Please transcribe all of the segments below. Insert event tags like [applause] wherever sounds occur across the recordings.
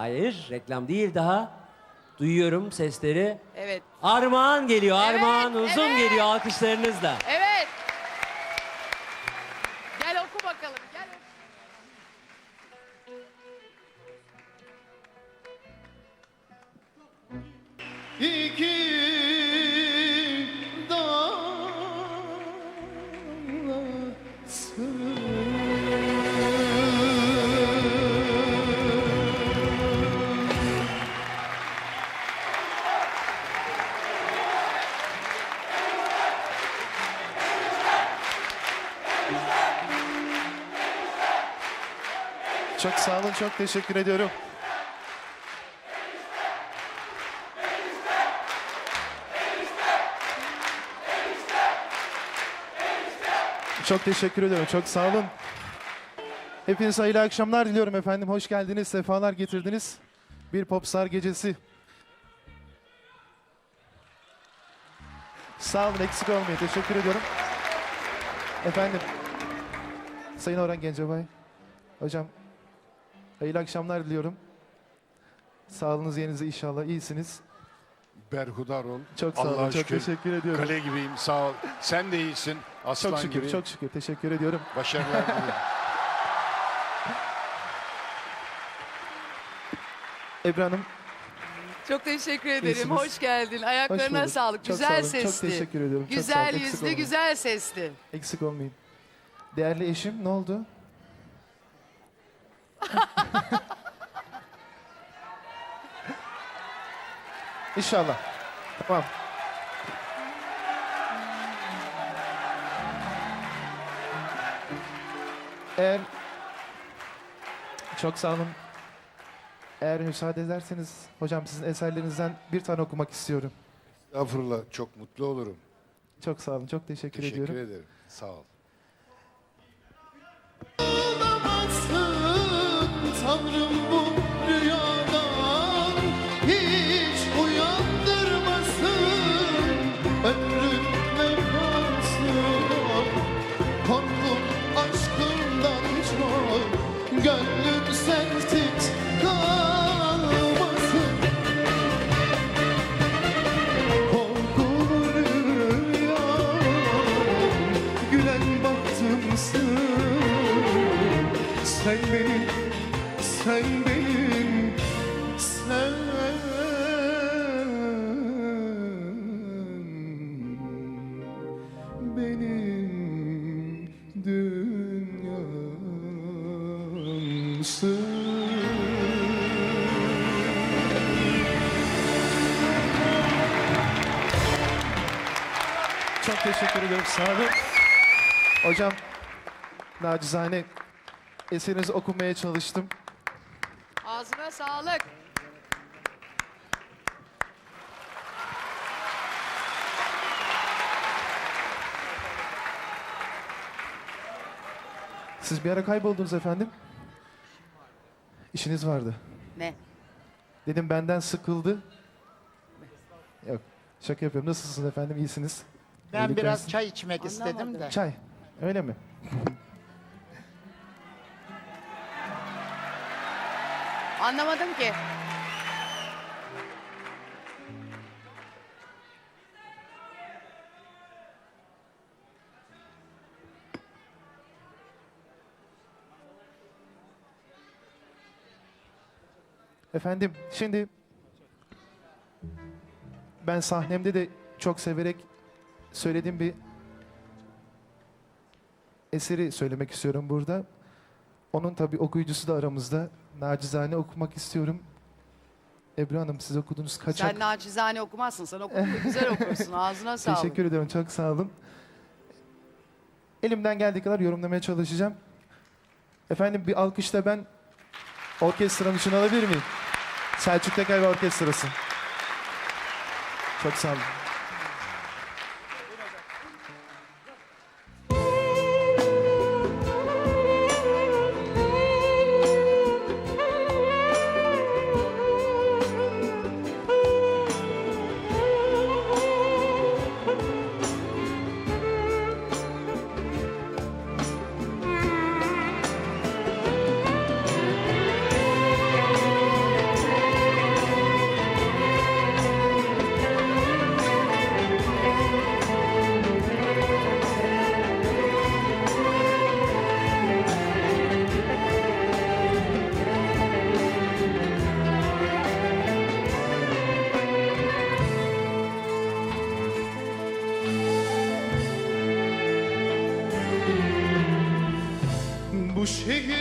Hayır, reklam değil daha. Duyuyorum sesleri. Evet. Armağan geliyor, Armağan uzun evet. geliyor alkışlarınızla. Evet. Çok teşekkür ediyorum. Çok teşekkür ediyorum. Çok sağ olun. Hepinize hayırlı akşamlar diliyorum efendim. Hoş geldiniz, sefalar getirdiniz. Bir Popstar gecesi. Sağ olun, eksik olmayın. Teşekkür ediyorum. Efendim, Sayın Orhan Gencebay, hocam hayırlı akşamlar diliyorum. Sağlığınız yerinize inşallah iyisiniz. Berhudar ol. Çok sağ Allah'a olun, çok şükür. teşekkür ediyorum. Kale gibiyim sağ ol. Sen de iyisin. Aslan Çok şükür, gibi. çok şükür. Teşekkür ediyorum. Başarılar diliyorum. [laughs] Ebru Hanım, Çok teşekkür ederim. İyisiniz. Hoş geldin. hoş Ayaklarına bulduk. sağlık. Çok güzel sağ olun, sesli. Çok teşekkür ediyorum. Çok sağ olun, Güzel eksik yüzlü, olmayın. güzel sesli. Eksik olmayın. Değerli eşim ne oldu? İnşallah. Tamam. Eğer çok sağ olun. Eğer müsaade ederseniz hocam sizin eserlerinizden bir tane okumak istiyorum. Estağfurullah çok mutlu olurum. Çok sağ olun. Çok teşekkür, Teşekkür ediyorum. ederim. Sağ ol. Tanrım bu rüyadan hiç uyandırmasın. Ömrüm vefasına korkum aşkından çok Gönlüm sensiz kalmasın. Korkulu rüyam. Gülen bahtımsın. Sen benim, sen benim, sen benim dünyamsın. Çok teşekkür ederim. Sağ olun. Hocam, nacizane eserinizi okumaya çalıştım. Sağlık. Siz bir ara kayboldunuz efendim. İşiniz vardı. Ne? Dedim benden sıkıldı. Yok, şaka yapıyorum. Nasılsınız efendim? İyisiniz? Ben İyilik biraz versin. çay içmek istedim Anlamadım. de. Çay, öyle mi? Anlamadım ki. Efendim, şimdi ben sahnemde de çok severek söylediğim bir eseri söylemek istiyorum burada. Onun tabii okuyucusu da aramızda. Nacizane okumak istiyorum. Ebru Hanım siz okuduğunuz kaçak. Sen naçizane okumazsın. Sen okudun güzel okursun. Ağzına [laughs] sağlık. Teşekkür ederim. Çok sağ olun. Elimden geldiği kadar yorumlamaya çalışacağım. Efendim bir alkışla ben orkestranın için alabilir miyim? Selçuk Teker ve Orkestrası. Çok sağ olun. cheguei.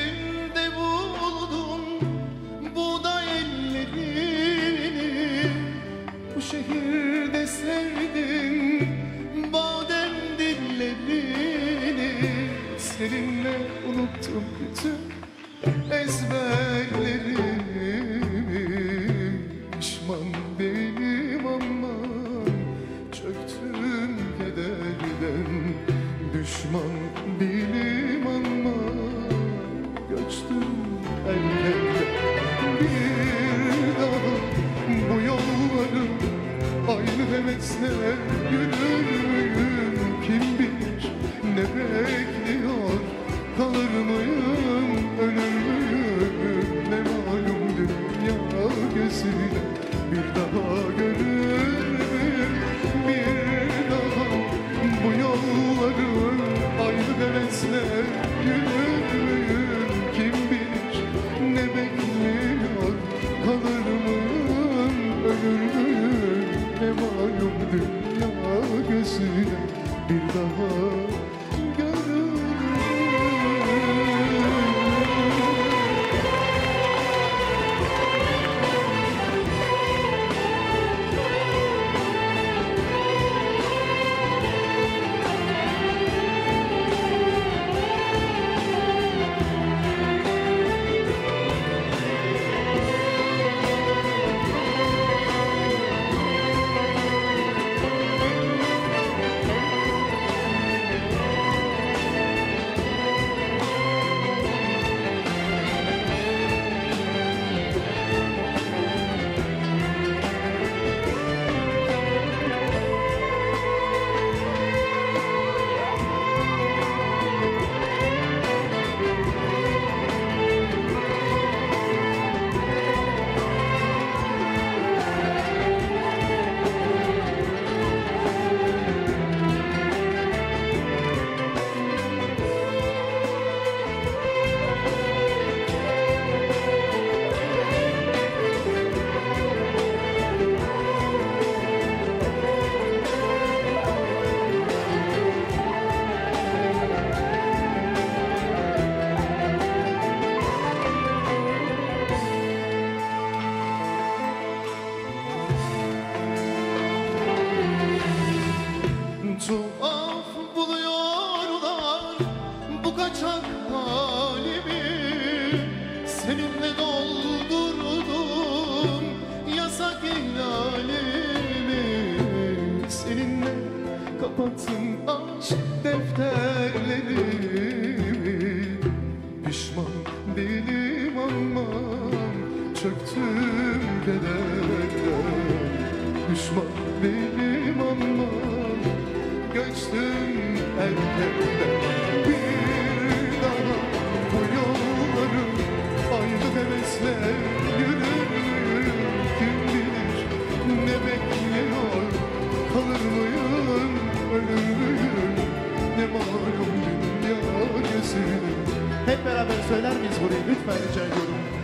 Hep beraber söyler miyiz burayı? Lütfen rica ediyorum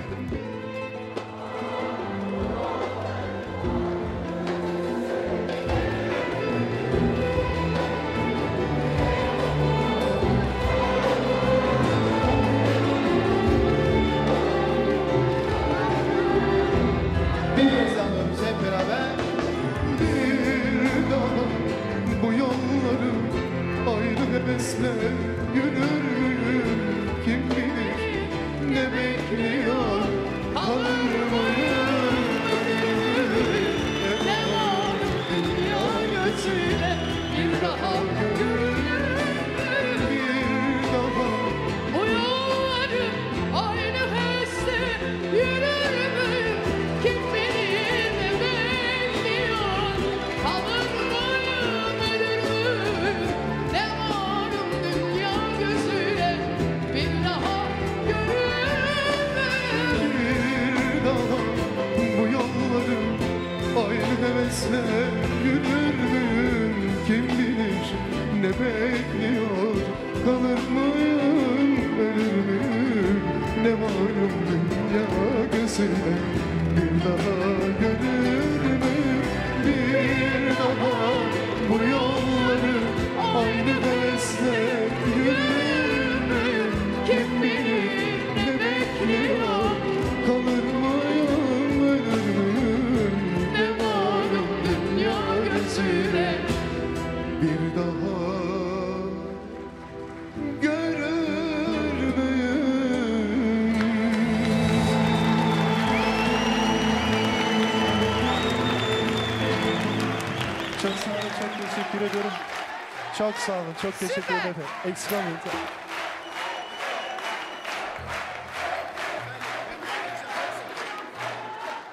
Çok sağ olun, çok teşekkür ederim. Eksik olmayın.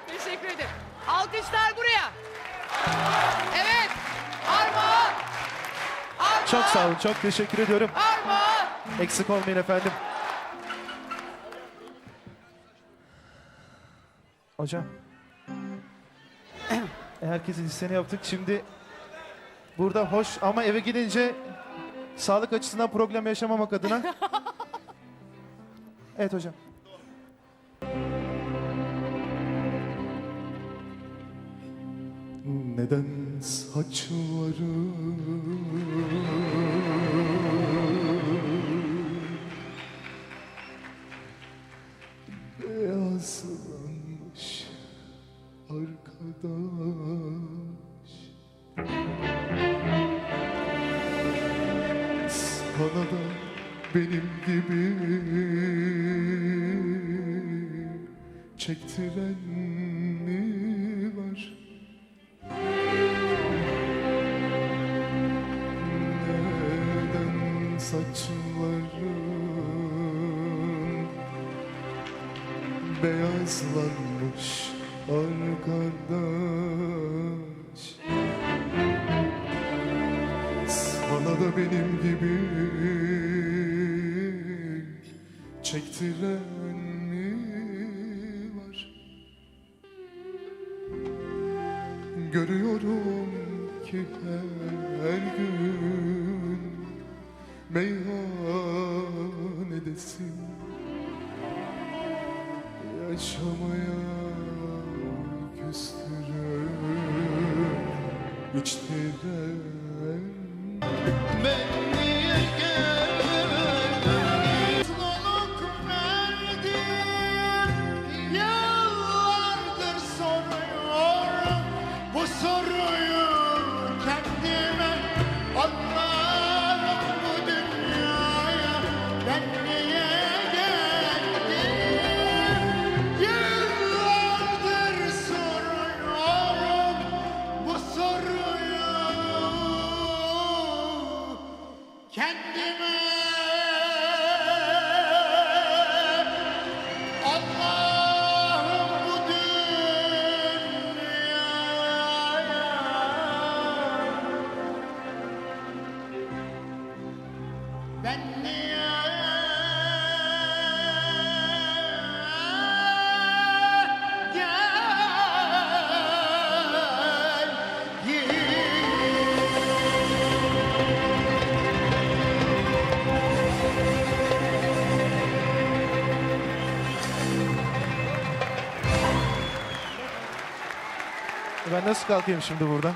Teşekkür ederim. Alkışlar buraya. Evet. Çok sağ olun. Çok teşekkür ediyorum. Armağan. Eksik olmayın efendim. Hocam. Herkesin listeni yaptık. Şimdi burada hoş ama eve gidince sağlık açısından problem yaşamamak adına. [laughs] Evet hocam. Neden saçlarım Learn. Kendime Ben nasıl kalkayım şimdi buradan?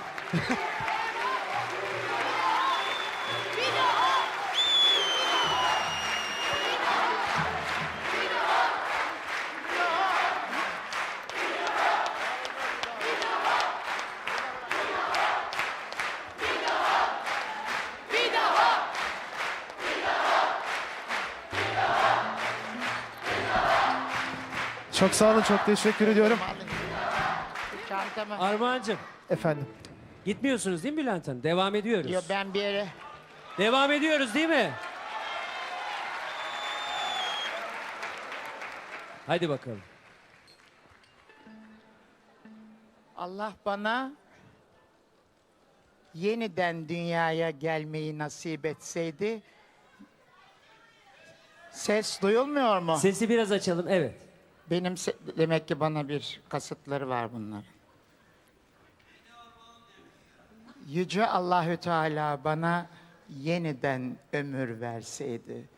Çok sağ olun. Çok teşekkür ediyorum. Çantamı. Armağan'cığım. Efendim. Gitmiyorsunuz değil mi Bülent Hanım? Devam ediyoruz. Yo ben bir yere Devam ediyoruz değil mi? Hadi bakalım. Allah bana yeniden dünyaya gelmeyi nasip etseydi ses duyulmuyor mu? Sesi biraz açalım. Evet. Benim se- demek ki bana bir kasıtları var bunların. Yüce Allahü Teala bana yeniden ömür verseydi,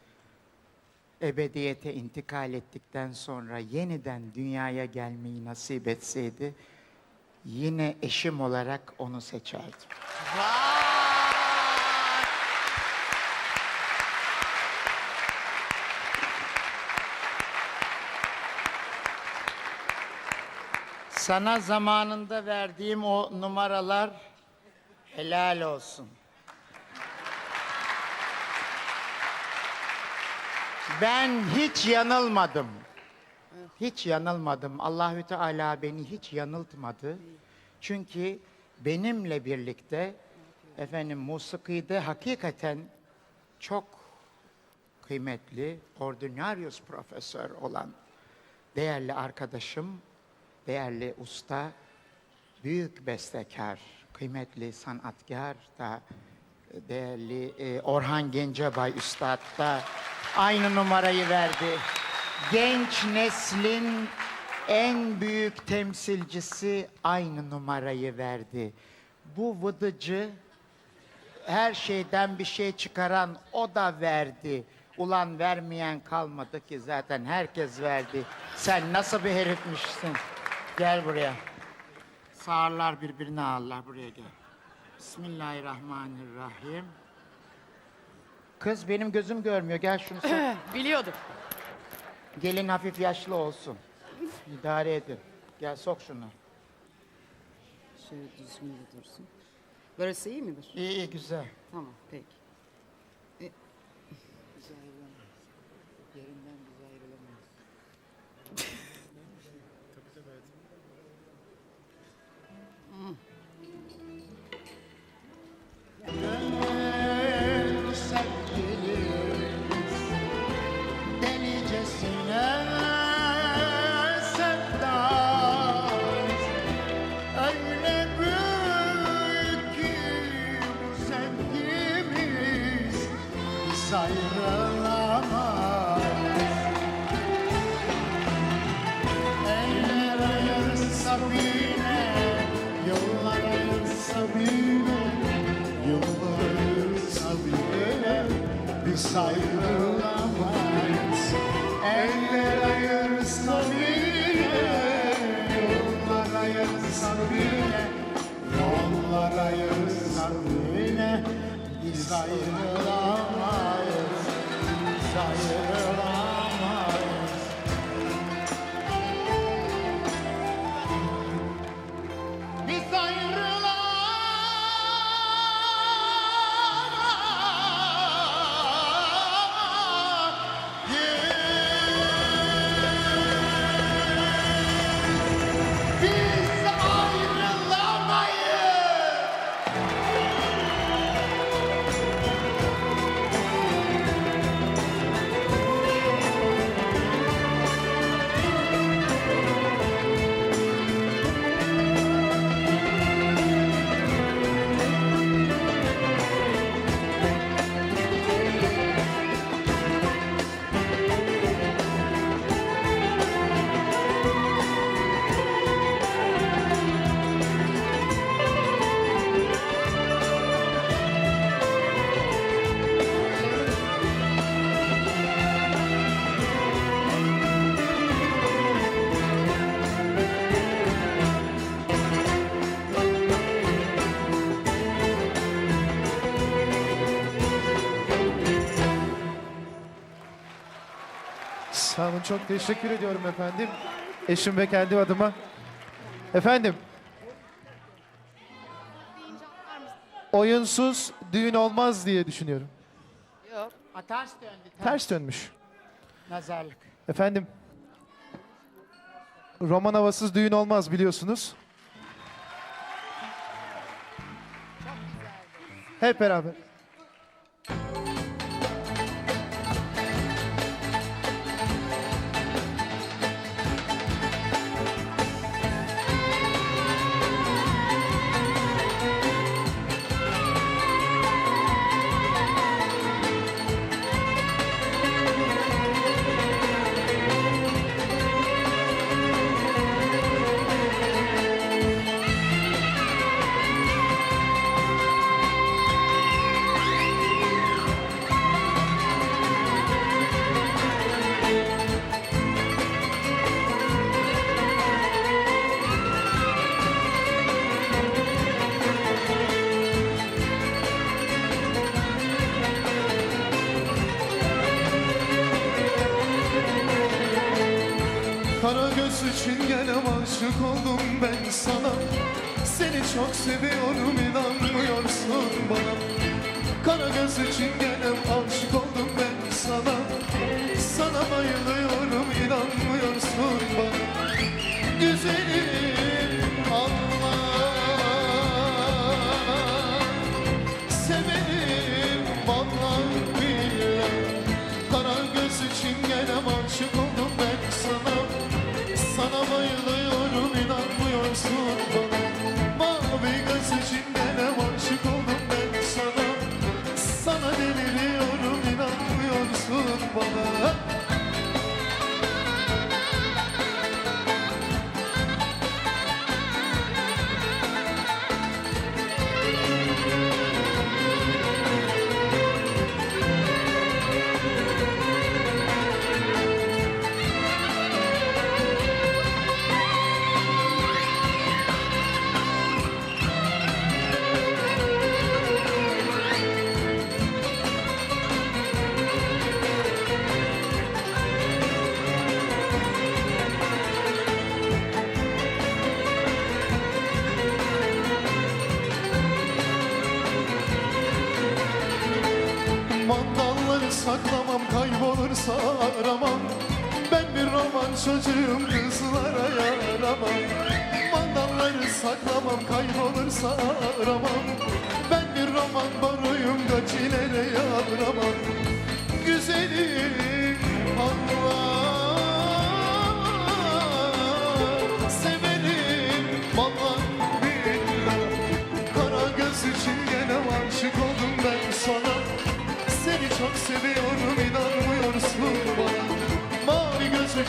ebediyete intikal ettikten sonra yeniden dünyaya gelmeyi nasip etseydi, yine eşim olarak onu seçerdim. Sana zamanında verdiğim o numaralar helal olsun. Ben hiç yanılmadım. Hiç yanılmadım. Allahü Teala beni hiç yanıltmadı. Çünkü benimle birlikte efendim musikide hakikaten çok kıymetli, ordinaryus profesör olan değerli arkadaşım, değerli usta, büyük bestekar, kıymetli sanatkar da değerli e, Orhan Gencebay Üstad da aynı numarayı verdi. Genç neslin en büyük temsilcisi aynı numarayı verdi. Bu vıdıcı her şeyden bir şey çıkaran o da verdi. Ulan vermeyen kalmadı ki zaten herkes verdi. Sen nasıl bir herifmişsin? Gel buraya. Sağırlar birbirini ağırlar buraya gel. Bismillahirrahmanirrahim. Kız benim gözüm görmüyor. Gel şunu sok. Biliyordum. Gelin hafif yaşlı olsun. İdare edin. Gel sok şunu. Şöyle düzgün de dursun. Burası iyi midir? İyi iyi güzel. Tamam peki. Gönül Biz ayrılamayız Sağ olun çok teşekkür ediyorum efendim. Eşim ve kendi adıma. Efendim. Oyunsuz düğün olmaz diye düşünüyorum. Yok. Ha, ters döndü. Ters. Ters dönmüş. Nazarlık. Efendim. Roman havasız düğün olmaz biliyorsunuz. Hep beraber. Kara göz için gene aşık oldum ben sana. Seni çok seviyorum inanmıyorsun bana. Kara göz için gene aşık oldum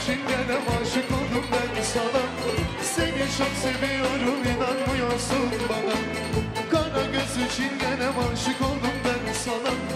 Mavi göz için gene aşık oldum ben sana. Seni çok seviyorum inanmıyorsun bana. Kara göz için gene aşık oldum ben sana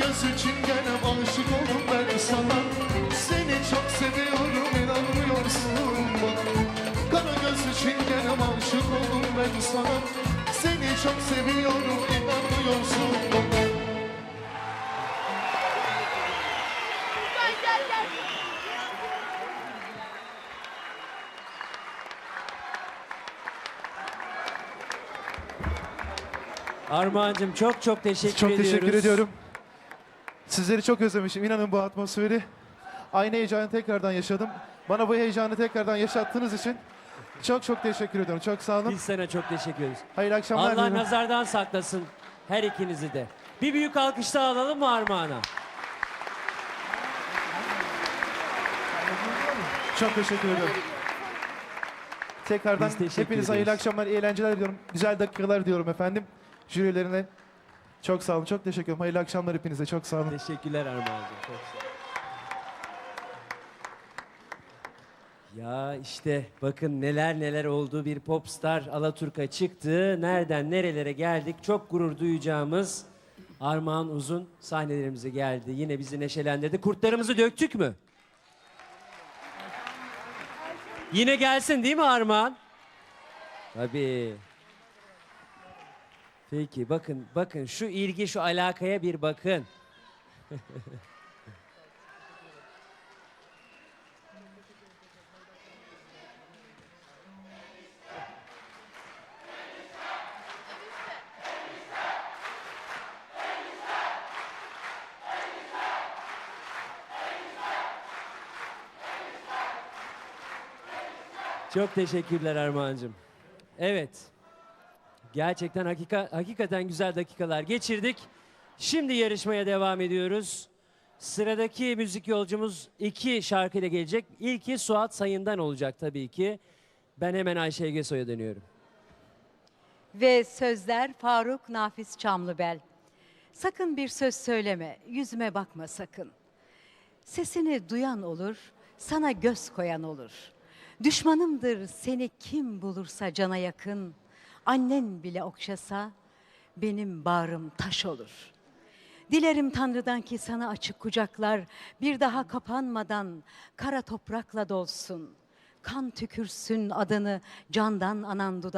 göz için gene aşık oldum ben sana. Seni çok seviyorum inanmıyorsun bana. Kara göz için gene aşık oldum ben sana. Seni çok seviyorum inanmıyorsun bana. Armağan'cığım çok çok teşekkür Çok ediyoruz. teşekkür ediyorum. Sizleri çok özlemişim. İnanın bu atmosferi. Aynı heyecanı tekrardan yaşadım. Bana bu heyecanı tekrardan yaşattığınız için çok çok teşekkür ediyorum. Çok sağ olun. Biz sana çok teşekkür ederiz. Hayırlı akşamlar. Allah diliyorum. nazardan saklasın her ikinizi de. Bir büyük alkış daha alalım mı Armağan'a? Çok teşekkür ediyorum. Tekrardan Biz teşekkür hepinize hayırlı akşamlar, iyi eğlenceler diliyorum. Güzel dakikalar diyorum efendim. Jürilerine çok sağ olun, çok teşekkür ederim. Hayırlı akşamlar hepinize, çok sağ olun. Teşekkürler Armağan'cığım. Çok sağ ol. Ya işte bakın neler neler oldu bir popstar Alaturka çıktı. Nereden nerelere geldik çok gurur duyacağımız Armağan Uzun sahnelerimize geldi. Yine bizi neşelendirdi. Kurtlarımızı döktük mü? Yine gelsin değil mi Armağan? Tabii. Peki bakın bakın şu ilgi şu alakaya bir bakın. Çok teşekkürler Armağan'cığım. Evet. Gerçekten hakika, hakikaten güzel dakikalar geçirdik. Şimdi yarışmaya devam ediyoruz. Sıradaki müzik yolcumuz iki şarkıyla gelecek. İlki Suat Sayın'dan olacak tabii ki. Ben hemen Ayşe Egesoy'a dönüyorum. Ve sözler Faruk Nafiz Çamlıbel. Sakın bir söz söyleme, yüzüme bakma sakın. Sesini duyan olur, sana göz koyan olur. Düşmanımdır seni kim bulursa cana yakın. Annen bile okşasa benim bağrım taş olur. Dilerim Tanrı'dan ki sana açık kucaklar bir daha kapanmadan kara toprakla dolsun. Kan tükürsün adını candan anan dudak.